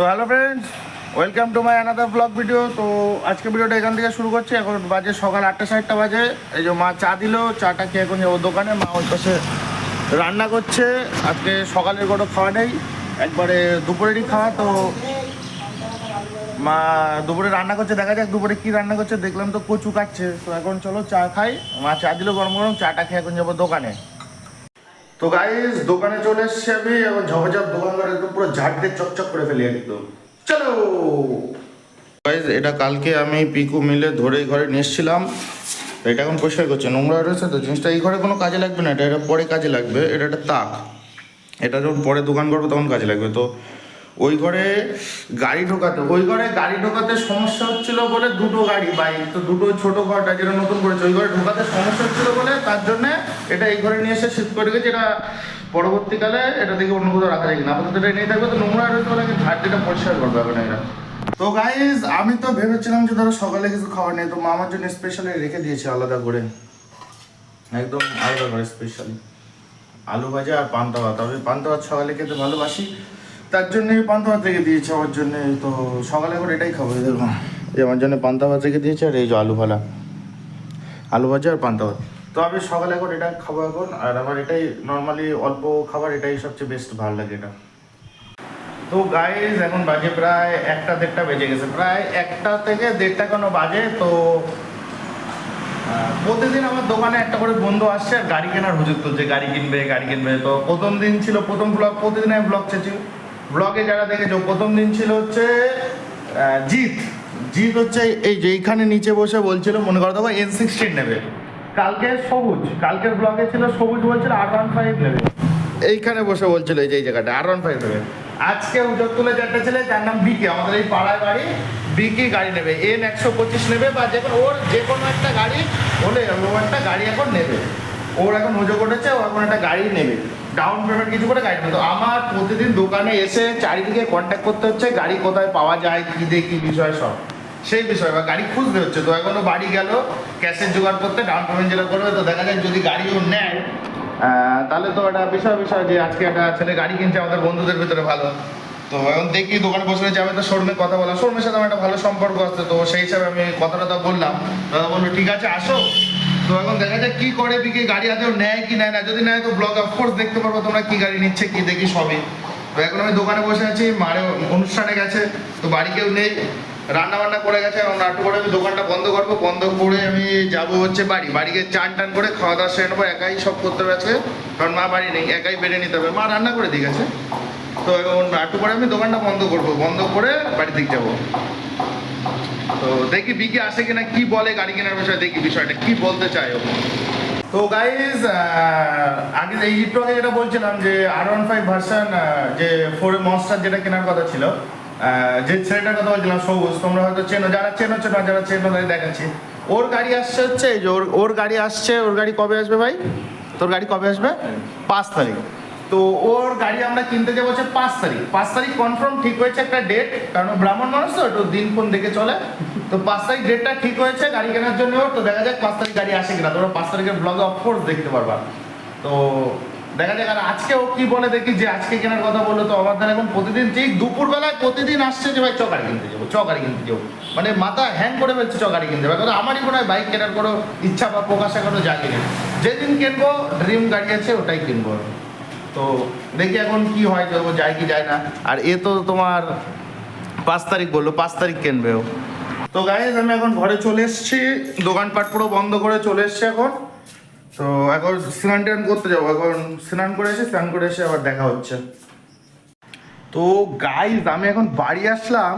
তো hello friends welcome to my another blog video তো আজকে ভিডিওটা এখান থেকে শুরু করছি। এখন বাজে সকাল আটটা সাতটা বাজে। এই যে মা চা দিল, চাটা খেয়ে এখন যাব দোকানে। মা ওই পাশে রান্না করছে। আজকে সকালের কোনো খাওয়া নেই। একবারে দুপুরেরই খাওয়া, তো মা দুপুরে রান্না করছে। দেখা যাক দুপুরে কি রান্না করছে। দেখলাম তো কচু কাটছে। তো এখন চলো চা খাই। মা চা দিল গরম গরম, চাটা খেয়ে এখন যাব দোকানে। তো গাইস দোকানে চলে এসছি আমি এবং ঝপঝপ দোকান করে একদম পুরো ঝাড় দিয়ে চকচক করে ফেলি একদম। চলো! গাইস এটা কালকে আমি পিকু মিলে ধরে এই ঘরে নিয়ে এসেছিলাম। এটা এখন পরিষ্কার করছে, নোংরা রয়েছে তো, জিনিসটা এই ঘরে কোনো কাজে লাগবে না, এটা এটা পরে কাজে লাগবে, এটা একটা তাক। এটা যখন পরে দোকান করব তখন কাজে লাগবে, তো ওই ঘরে গাড়ি ঢোকাতে, ওই ঘরে গাড়ি ঢোকাতে সমস্যা হচ্ছিল বলে দুটো গাড়ি, বাইক, তো দুটো ছোট ঘরটা যেটা নতুন করেছে, ওই ঘরে ঢোকাতে সমস্যা হচ্ছিল বলে তার জন্যে এটা এই ঘরে নিয়ে এসে শিফট করে গেছে এটা পরবর্তীকালে এটা দেখে অন্য কোথাও রাখা যায় না, আপাতত এটা নিয়ে থাকবে, তো নোংরা রয়েছে বলে ঘাট যেটা পরিষ্কার করবে এখন এরা তো গাইজ আমি তো ভেবেছিলাম যে ধরো সকালে কিছু খাবার নেই, তো মা আমার জন্য স্পেশালি রেখে দিয়েছে আলাদা করে। একদম আলাদা করে স্পেশালি আলু ভাজা আর পান্তা ভাত, আমি পান্তা ভাত সকালে খেতে ভালোবাসি তার জন্য পান্তা ভাত রেখে দিয়েছে আমার জন্য তো সকালে করে এটাই খাব এই দেখো এই আমার জন্য পান্তা ভাত রেখে দিয়েছে আর এই যে আলু ভালা আলু ভাজা আর পান্তা ভাত। তো আমি সকালে করে এটা খাব এখন আর আমার এটাই নর্মালি অল্প খাবার এটাই সবচেয়ে বেস্ট ভালো লাগে এটা। তো গাইজ এখন বাজে প্রায় একটা দেড়টা বেজে গেছে। প্রায় একটা থেকে দেড়টা কেন বাজে তো প্রতিদিন আমার দোকানে একটা করে বন্ধু আসছে আর গাড়ি কেনার হুজুর তুলছে গাড়ি কিনবে গাড়ি কিনবে। তো প্রথম দিন ছিল প্রথম ব্লগ প্রতিদিন আমি ব্লগ চেয়েছি ব্লগে যারা দেখেছ, প্রথম দিন ছিল হচ্ছে জিৎ। জিৎ হচ্ছে এই যে এইখানে নিচে বসে বলছিল, মনে করো দেখো এন সিক্সটিন নেবে। কালকে সবুজ, কালকের ব্লগে ছিল সবুজ বলছিল আর ওয়ান ফাইভ নেবে। এইখানে বসে বলছিল এই যে, এই জায়গাটা আর ওয়ান ফাইভ নেবে। আজকে উজোর তুলে চারটে ছেলে, যার নাম বিকি, আমাদের এই পাড়ায় বাড়ি, বিকি গাড়ি নেবে। এন একশো পঁচিশ নেবে বা যে কোনো, ওর যে কোনো একটা গাড়ি হলে ও একটা গাড়ি এখন নেবে। ওর এখন হুজো করেছে ও এখন একটা গাড়ি নেবে। ডাউন পেমেন্ট কিছু করে গাড়ি তো। আমার প্রতিদিন দোকানে এসে চারিদিকে কন্ট্যাক্ট করতে হচ্ছে, গাড়ি কোথায় পাওয়া যায়, কী দেখি বিষয় সব। সেই বিষয়, বা গাড়ি খুঁজতে হচ্ছে। তো এখনও বাড়ি গেল ক্যাশের জোগাড় করতে ডাউন পেমেন্ট যেটা করবে, তো দেখা যায় যদি গাড়িও নেয় তাহলে তো একটা বিষয় বিষয় যে আজকে একটা ছেলে গাড়ি কিনছে, আমাদের বন্ধুদের ভিতরে ভালো। তো এখন দেখি দোকানে বসে আমি তো শোরুমে কথা বলা। শোরুমের সাথে আমার একটা ভালো সম্পর্ক আছে, তো সেই হিসাবে আমি কথাটা বললাম। দাদা বলল, ঠিক আছে, আসো। তো এখন দেখা যায় কি করে, বিকে গাড়ি আদেও নেয় কি নেয় না। যদি নেয় তো ব্লগ অফকোর্স দেখতে পারব তোমরা কি গাড়ি নিচ্ছে, কি দেখি সবই। তো এখন আমি দোকানে বসে আছি, মারে অনুষ্ঠানে গেছে, তো বাড়ি কেউ নেই। রান্না বান্না করে গেছে, এখন নাটু করে আমি দোকানটা বন্ধ করব। বন্ধ করে আমি যাব হচ্ছে বাড়ি। বাড়ি চান টান করে খাওয়া দাওয়া সেরে নেব, একাই সব করতে হবে আজকে। কারণ মা বাড়ি নেই, একাই বেড়ে নিতে হবে। মা রান্না করে দিয়ে গেছে। তো এখন নাটু করে আমি দোকানটা বন্ধ করব। বন্ধ করে বাড়ির দিকে যাব। তো দেখি বিকি আসে কিনা, কি বলে গাড়ি কেনার বিষয়ে, দেখি বিষয়টা, কি বলতে চায় ও। তো গাইজ আগে এই একটু যেটা বলছিলাম যে আর ওয়ান ফাইভ ভার্সান যে ফোর মনস্টার যেটা কেনার কথা ছিল যে ছেলেটার কথা বলছিলাম, সবুজ, তোমরা হয়তো চেনো, যারা চেনো চেনো যারা চেনো, তাদের দেখাচ্ছি। ওর গাড়ি আসছে হচ্ছে যে ওর ওর গাড়ি আসছে, ওর গাড়ি কবে আসবে ভাই? তোর গাড়ি কবে আসবে? পাঁচ তারিখ। তো ওর গাড়ি আমরা কিনতে যাব হচ্ছে পাঁচ তারিখ। পাঁচ তারিখ কনফার্ম ঠিক হয়েছে একটা ডেট কারণ ব্রাহ্মণ মানুষ তো, একটু দিন ফোন দেখে চলে। তো পাঁচ তারিখ ডেটটা ঠিক হয়েছে, গাড়ি কেনার জন্য তো দেখা যাক পাঁচ তারিখ গাড়ি আসে কিনা। তোমরা পাঁচ তারিখের ব্লগে অফকোর্স দেখতে পারবা। তো দেখা যাক, আর আজকে ও কি বলে দেখি, যে আজকে কেনার কথা বলল তো আমার দ্বারা এখন প্রতিদিন ঠিক দুপুরবেলায় প্রতিদিন আসছে যে, ভাই, চ গাড়ি কিনতে যাব, চ গাড়ি কিনতে যাব। মানে মাথা হ্যাং করে ফেলছে গাড়ি কিনতে যাব। কারণ আমারই মনে হয় বাইক কেনার কোনো ইচ্ছা বা প্রকাশ এখনও জাগি নেই যেদিন কিনবো ড্রিম গাড়ি আছে, ওটাই কিনবো। তো দেখি এখন কি হয় ও যায় কি যায় না। আর এ তো তোমার পাঁচ তারিখ বলল, পাঁচ তারিখ কিনবে ও। তো গাইজ আমি এখন ঘরে চলে এসেছি, দোকানপাট পুরো বন্ধ করে চলে এসেছি এখন। তো এখন স্নান টান করতে যাব, এখন স্নান করে এসে, স্নান করে এসে আবার দেখা হচ্ছে। তো গাইজ আমি এখন বাড়ি আসলাম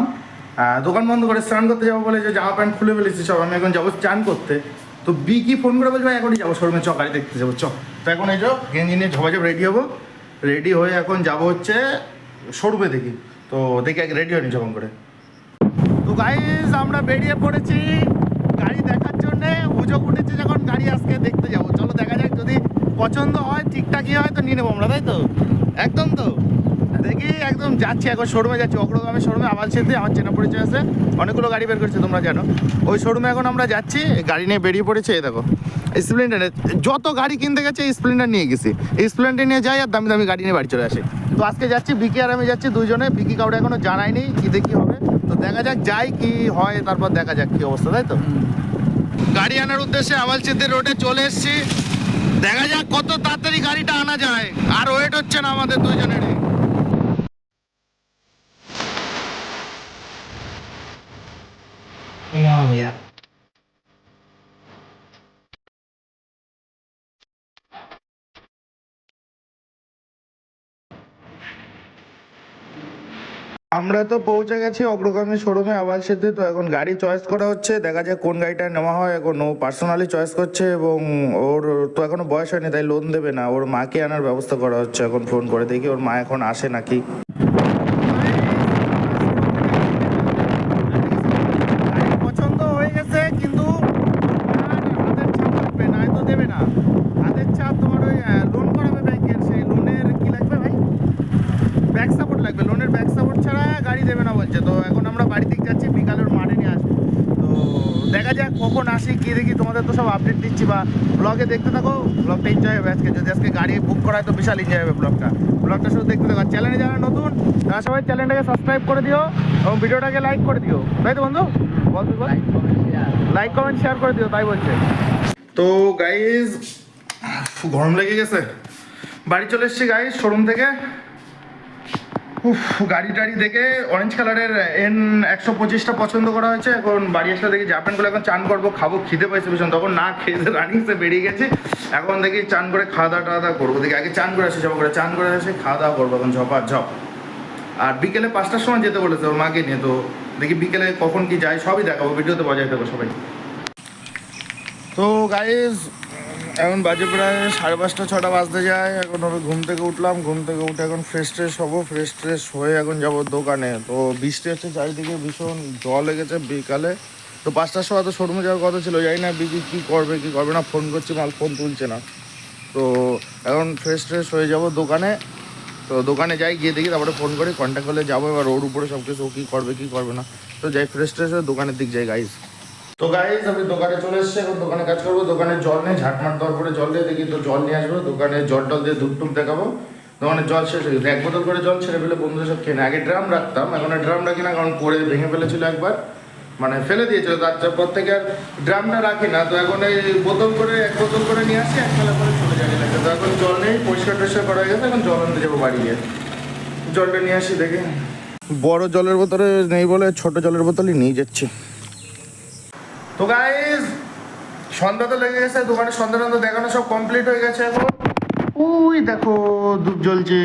দোকান বন্ধ করে স্নান করতে যাব বলে যে জামা প্যান্ট খুলে ফেলেছি, সব আমি এখন যাব স্নান করতে। তো বিকি ফোন করে বলছে, ভাই এখনই যাব শোরুমে, চ, গাড়ি দেখতে যাব, চ। তো এখন এই যো, গেঞ্জি নিয়ে ঝপাঝপ রেডি হব। রেডি হয়ে এখন যাব হচ্ছে শোরুমে দেখি। তো দেখি আগে রেডি হয়নি যখন করে। তো গাইজ আমরা বেরিয়ে পড়েছি গাড়ি দেখার জন্য। হুজোক উঠেছে যখন গাড়ি আজকে দেখতে যাব। চলো দেখা যাক যদি পছন্দ হয়, ঠিকঠাকই হয়, তো নিয়ে নেব আমরা, তাই তো? একদম তো? দেখি একদম যাচ্ছি এখন শোরুমে যাচ্ছি। অগ্রগামী শোরুমে আমার সাথে আমার চেনা পরিচয় আছে। অনেকগুলো গাড়ি বের করছে, তোমরা জানো। ওই শোরুমে এখন আমরা যাচ্ছি, গাড়ি নিয়ে বেরিয়ে পড়েছে, এই দেখো। স্প্লেন্ডারে যত গাড়ি কিনতে গেছে স্প্লেন্ডার নিয়ে গেছি। স্প্লেন্ডার নিয়ে যাই আর দামি দামি গাড়ি নিয়ে বাড়ি চলে আসে। তো আজকে যাচ্ছি বিকি আর আমি যাচ্ছি দুজনে বিকি কাউরে এখনও জানাইনি কি দেখি হবে। তো দেখা যাক, যাই কি হয়, তারপর দেখা যাক কি অবস্থা, তাই তো? গাড়ি আনার উদ্দেশ্যে আওয়ালচিতে রোডে চলে এসেছি। দেখা যাক কত তাড়াতাড়ি গাড়িটা আনা যায়। আর ওয়েট হচ্ছে না আমাদের দুজনেরই Mira. আমরা তো পৌঁছে গেছি অগ্রগামী শোরুমে আবার সাথে তো এখন গাড়ি চয়েস করা হচ্ছে, দেখা যায় কোন গাড়িটা নেওয়া হয়। এখন ও পার্সোনালি চয়েস করছে এবং ওর তো এখনও বয়স হয়নি, তাই লোন দেবে না। ওর মাকে আনার ব্যবস্থা করা হচ্ছে, এখন ফোন করে দেখি, ওর মা এখন আসে নাকি গাড়ি পছন্দ হয়ে গেছে কিন্তু হাতের ছাপ লাগবে না তো দেবে না হাতের ছাপ তোমার ওই লোন করাবে ব্যাংকের সেই লোনের কি লাগবে ভাই ব্যাক সাপোর্ট লাগবে লোনের ব্যাক সাপোর্ট ছাড়া গাড়ি দেবে না বলছে তো এখন আমরা বাড়ি দিক যাচ্ছি বিকালের মাঠে নিয়ে আসব তো দেখা যাক কখন আসি কি দেখি তোমাদের তো সব আপডেট দিচ্ছি বা ব্লগে দেখতে থাকো ব্লগটা এনজয় হবে আজকে। যদি আজকে গাড়ি বুক করা হয় তো বিশাল এনজয় হবে ব্লগটা ব্লগটা শুধু দেখতে থাকো। চ্যানেলে যারা নতুন তারা সবাই চ্যানেলটাকে সাবস্ক্রাইব করে দিও এবং ভিডিওটাকে লাইক করে দিও। তাই তো বন্ধু? বল লাইক কমেন্ট শেয়ার করে দিও তাই বলছে। তো গাইজ গরম লেগে গেছে। বাড়ি চলে এসেছি গাইজ শোরুম থেকে। উফ, গাড়ি টাড়ি দেখে অরেঞ্জ কালারের এন একশো পঁচিশটা পছন্দ করা হয়েছে। এখন বাড়ি আসলে দেখি জাপানগুলো এখন চান করব, খাব, খিদে পাইছে ভীষণ। তখন না খেয়ে রানিং সে বেরিয়ে গেছি, এখন দেখি চান করে খাওয়া দাওয়া টাওয়া করব। দেখি আগে চান করে আসি যাব করে চান করে এসে খাওয়া দাওয়া করব এখন ঝপা ঝপ। আর বিকেলে পাঁচটার সময় যেতে বলেছে, ওর মাকে নিয়ে। তো দেখি বিকেলে কখন কি যায়, সবই দেখাবো, ভিডিওতে বজায় দেবো সবাই। তো গাইজ এখন বাজে প্রায় সাড়ে পাঁচটা, ছটা বাজতে যায়। এখন আমি ঘুম থেকে উঠলাম, ঘুম থেকে উঠে এখন ফ্রেশ ট্রেশ হব ফ্রেশ ট্রেশ হয়ে এখন যাব দোকানে। তো বৃষ্টি হচ্ছে চারিদিকে ভীষণ, জল লেগেছে বিকালে। তো পাঁচটার সময় তো শোরুমে যাওয়ার কথা ছিল, জানি না বিকি কী করবে কী করবে না ফোন করছি, মাল ফোন তুলছে না। তো এখন ফ্রেশ ট্রেশ হয়ে যাব দোকানে। তো দোকানে যাই, গিয়ে দেখি, তারপরে ফোন করি কন্ট্যাক্ট করলে যাব, এবার ওর উপরে সব কিছু কী করবে কী করবে না। তো যাই ফ্রেশ ট্রেশ হয়ে দোকানের দিক যাই গাইজ তো গাইজ আমি দোকানে চলে এসেছি, এখন দোকানে কাজ করব। দোকানে জল নেই ঝাটমাট দেওয়ার পরে জল দিয়ে দেখি, তো জল নিয়ে আসব। দোকানে জল টল দিয়ে দুধ টুপ দেখাবো। দোকানে জল শেষ হয়ে গেছে। এক বোতল করে জল ছেড়ে ফেলে বন্ধুদের সব নেয়। আগে ড্রাম রাখতাম, এখন ড্রাম রাখি না, কারণ পরে ভেঙে ফেলেছিল একবার। মানে ফেলে দিয়েছিল তারপর থেকে আর ড্রামটা রাখি না। তো এখন এই বোতল করে, এক বোতল করে নিয়ে আসি, এক বেলা করে চলে যাবে তো এখন জল নেই, পরিষ্কার টরিষ্কার করা হয়ে গেছে, এখন জল আনতে যাব বাড়ি গিয়ে। জলটা নিয়ে আসি দেখে। বড় জলের বোতলে নেই বলে ছোট জলের বোতলই নিয়ে যাচ্ছে। তো গাইজ সন্ধ্যা তো লেগে গেছে, দোকানে সন্ধ্যা টন্ধা দেখানো সব কমপ্লিট হয়ে গেছে এখন। ওই দেখো, ধূপ জ্বলছে।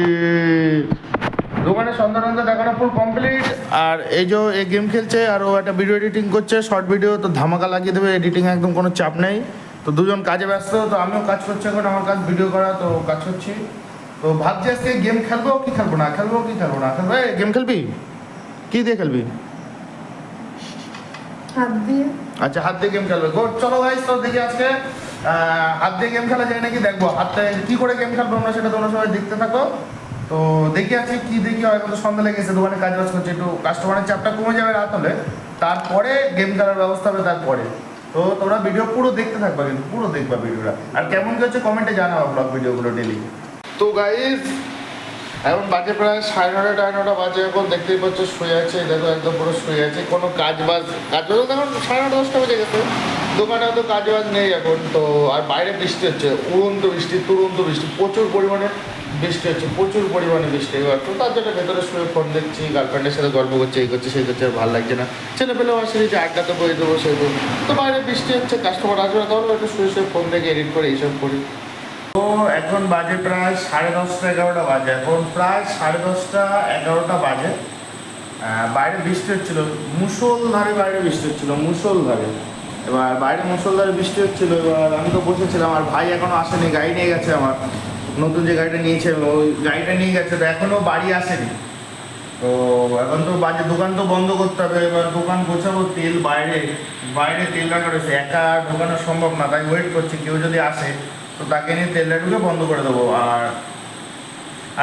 দোকানে সন্ধ্যা টন্ধা দেখানো ফুল কমপ্লিট আর এই যে এই গেম খেলছে, আর ও একটা ভিডিও এডিটিং করছে শর্ট ভিডিও তো ধামাকা লাগিয়ে দেবে এডিটিং একদম কোনো চাপ নেই। তো দুজন কাজে ব্যস্ত, তো আমিও কাজ করছি এখন, আমার কাজ ভিডিও করা, তো কাজ করছি। তো ভাবছি আজকে গেম খেলব কি খেলব না, খেলব কি খেলব না, খেলব। গেম খেলবি? কি দিয়ে খেলবি? হাত দিয়ে। আচ্ছা হাত দিয়ে গেম খেলবে। গুড চলো ভাই তো দেখি আজকে হাত দিয়ে গেম খেলা যায় নাকি দেখব। হাতে কি করে গেম খেলব আমরা সেটা তোমরা সবাই দেখতে থাকো। তো দেখি আজকে কি দেখি হয় এখন তো সন্ধ্যা লেগেছে দোকানে কাজ বাজ করছে একটু কাস্টমারের চাপটা কমে যাবে রাত হলে। তারপরে গেম খেলার ব্যবস্থা হবে তারপরে। তো তোমরা ভিডিও পুরো দেখতে থাকবা কিন্তু পুরো দেখবা ভিডিওটা আর কেমন কি হচ্ছে কমেন্টে জানাবা ব্লগ ভিডিওগুলো ডেলি তো গাইজ এখন বাজে প্রায় সাড়ে নটা সাড়ে নটা বাজে এখন দেখতেই পাচ্ছ, শুয়ে আছে দেখো একদম পুরো শুয়ে আছে। কোনো কাজ বাজ কাজ বাজ এখন সাড়ে নটা দশটা বেজে গেছে। দোকানে তো কাজ বাজ নেই এখন, তো আর বাইরে বৃষ্টি হচ্ছে, উড়ন্ত বৃষ্টি, তুরন্ত বৃষ্টি, প্রচুর পরিমাণে বৃষ্টি হচ্ছে, প্রচুর পরিমাণে বৃষ্টি এবার তো তার জন্য ভেতরে শুয়ে ফোন দেখছি গার্লফ্রেন্ডের সাথে গল্প করছে, এই করছে, সেই করছে, আর ভালো লাগছে না। ছেলে পেলেও আসে যে আড্ডা তো বই দেবো, সেই তো বাইরে বৃষ্টি হচ্ছে কাস্টমার আসবে না তাহলে একটু শুয়ে শুয়ে ফোন দেখে এডিট করে এইসব করি। এখন বাজে প্রায় সাড়ে দশটা, এগারোটা বাজে। এখন প্রায় সাড়ে দশটা, এগারোটা বাজে। বাইরে বৃষ্টি হচ্ছিল। মুসলধারে বাইরে বৃষ্টি হচ্ছিল মুসলধারে এবার বাইরে মুসলধারে বৃষ্টি হচ্ছিল, এবার আমি তো বসেছিলাম, আর ভাই এখনও আসেনি, গাড়ি নিয়ে গেছে আমার। নতুন যে গাড়িটা নিয়েছে, ওই গাড়িটা নিয়ে গেছে, তো এখনও বাড়ি আসেনি। তো এখন তো বাজে, দোকান তো বন্ধ করতে হবে, এবার দোকান গোছাবো, তেল বাইরে বাইরে তেল রাখা রয়েছে। একা ঢোকানো সম্ভব না, তাই ওয়েট করছি, কেউ যদি আসে তো তাকে নিয়ে তেলটা ঢুকে বন্ধ করে দেবো। আর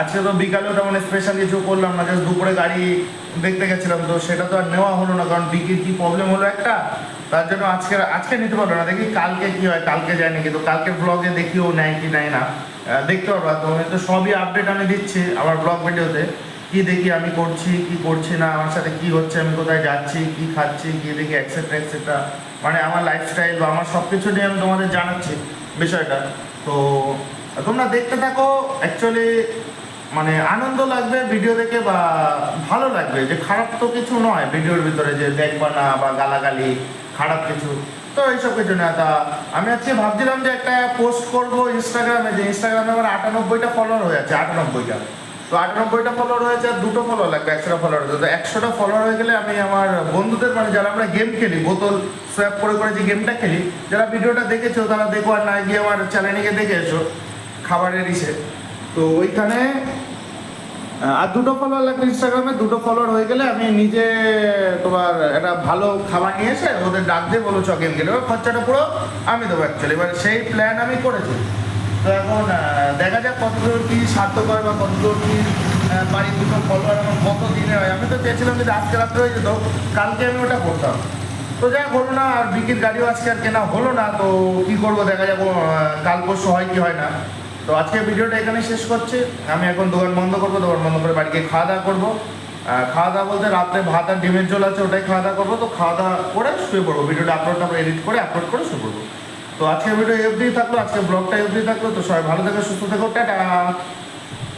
আজকে তো বিকালেও তেমন স্পেশাল কিছু করলাম না জাস্ট দুপুরে গাড়ি দেখতে গেছিলাম, তো সেটা তো আর নেওয়া হলো না, কারণ বিকির কি প্রবলেম হলো একটা? তার জন্য আজকে আজকে নিতে পারল না, দেখি কালকে কি হয়, কালকে যায়নি, কিন্তু কালকে ব্লগে দেখিও নেয় কি নেয় না। দেখতে পারবা তো তো সবই আপডেট আমি দিচ্ছি আমার ব্লগ ভিডিওতে কি দেখি আমি করছি, কি করছি না, আমার সাথে কি হচ্ছে, আমি কোথায় যাচ্ছি, কি খাচ্ছি, কি দেখি এক্সেট্রা এক্সেট্রা মানে আমার লাইফস্টাইল বা আমার সব কিছু নিয়ে আমি তোমাদের জানাচ্ছি। বিষয়টা। তো, তোমরা দেখতে থাকো অ্যাকচুয়ালি মানে আনন্দ লাগবে ভিডিও দেখে বা ভালো লাগবে, যে খারাপ তো কিছু নয় ভিডিওর ভিতরে যে দেখবা না বা গালাগালি, খারাপ কিছু। তো এইসব কিছু না, তা আমি আজকে ভাবছিলাম যে একটা পোস্ট করব ইনস্টাগ্রামে যে ইনস্টাগ্রামে আমার আটানব্বইটা ফলোয়ার হয়ে যাচ্ছে আটানব্বইটা। তো আটানব্বইটা ফলোয়ার হয়েছে আর দুটো ফলোয়ার লাগবে একশোটা ফলোয়ার তো একশোটা ফলোয়ার হয়ে গেলে আমি আমার বন্ধুদের মানে যারা আমরা গেম খেলি, বোতল সোয়াপ করে করে যে গেমটা খেলি, যারা ভিডিওটা দেখেছ, তারা দেখো আর না গিয়ে আমার চ্যানেলে গিয়ে দেখে এসো, খাবারের ইসে। তো ওইখানে আর দুটো ফলোয়ার লাগবে ইনস্টাগ্রামে দুটো ফলোয়ার হয়ে গেলে আমি নিজে তোমার একটা ভালো খাবার নিয়ে এসে ওদের ডাক দিয়ে বলো চ গেম খেলে খরচাটা পুরো আমি দেবো অ্যাকচুয়ালি এবার সেই প্ল্যান আমি করেছি। তো এখন দেখা যাক কতদূর কি সার্থকর বা কতদূর কি বাড়ির দুটো ফলোয়ার আমার কত দিনে হয়। আমি তো চেয়েছিলাম যদি আজকে রাত্রে হয়ে যেত, কালকে আমি ওটা করতাম। তো যাই হলো না, আর বিকির গাড়িও আজকে আর কেনা হলো না, তো কি করব দেখা যাব কাল পরশু হয় কি হয় না। তো আজকে ভিডিওটা এখানে শেষ করছি। আমি এখন দোকান বন্ধ করব, দোকান বন্ধ করে বাড়িকে খাওয়া দাওয়া করব। খাওয়া দাওয়া বলতে রাত্রে ভাত আর ডিমের ঝোল আছে, ওটাই খাওয়া দাওয়া করব। তো খাওয়া দাওয়া করে শুয়ে পড়ব, ভিডিওটা আপলোড তারপর এডিট করে আপলোড করে শুয়ে পড়ব। তো আজকে ভিডিও এফডি থাকল। আজকে ব্লগটা এফডি থাকল। তো সবাই ভালো থাকো, সুস্থ থাকো। টাটা!